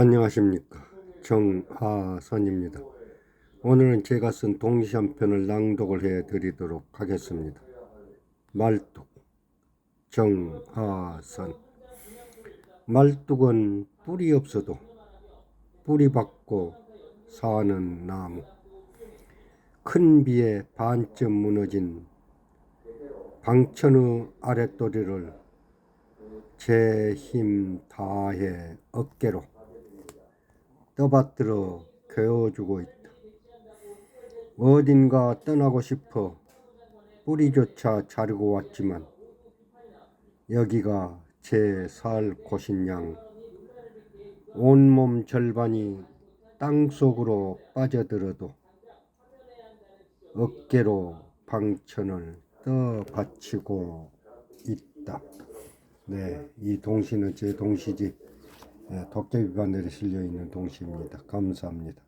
안녕하십니까 정하선입니다. 오늘은 제가 쓴 동시 한 편을 낭독을 해 드리도록 하겠습니다. 말뚝 정하선 말뚝은 뿌리 없어도 뿌리 받고 사는 나무 큰 비에 반쯤 무너진 방천의 아랫도리를 제 힘 다해 어깨로 떠받들어 괴어주고 있다. 어딘가 떠나고 싶어 뿌리조차 자르고 왔지만 여기가 제 살 곳인 양 온몸 절반이 땅 속으로 빠져들어도 어깨로 방천을 떠받치고 있다. 네, 이 동시는 제 동시집 예, 도깨비 바늘에 실려 있는 동시입니다. 감사합니다.